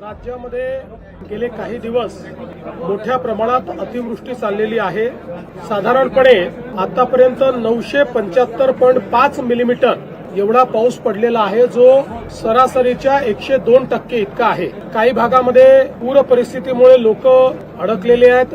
राज्यामध्ये गेले काही दिवस मोठ्या प्रमाणात अतिवृष्टी चाललेली आहे. साधारणपणे आतापर्यंत नऊशे पंच्याहत्तर पॉईंट पाच मिलीमीटर एवढा पाऊस पडलेला आहे जो सरासरीच्या एकशे दोन टक्के इतका आहे. काही भागामध्ये पूर परिस्थितीमुळे लोक अडकलेले आहेत.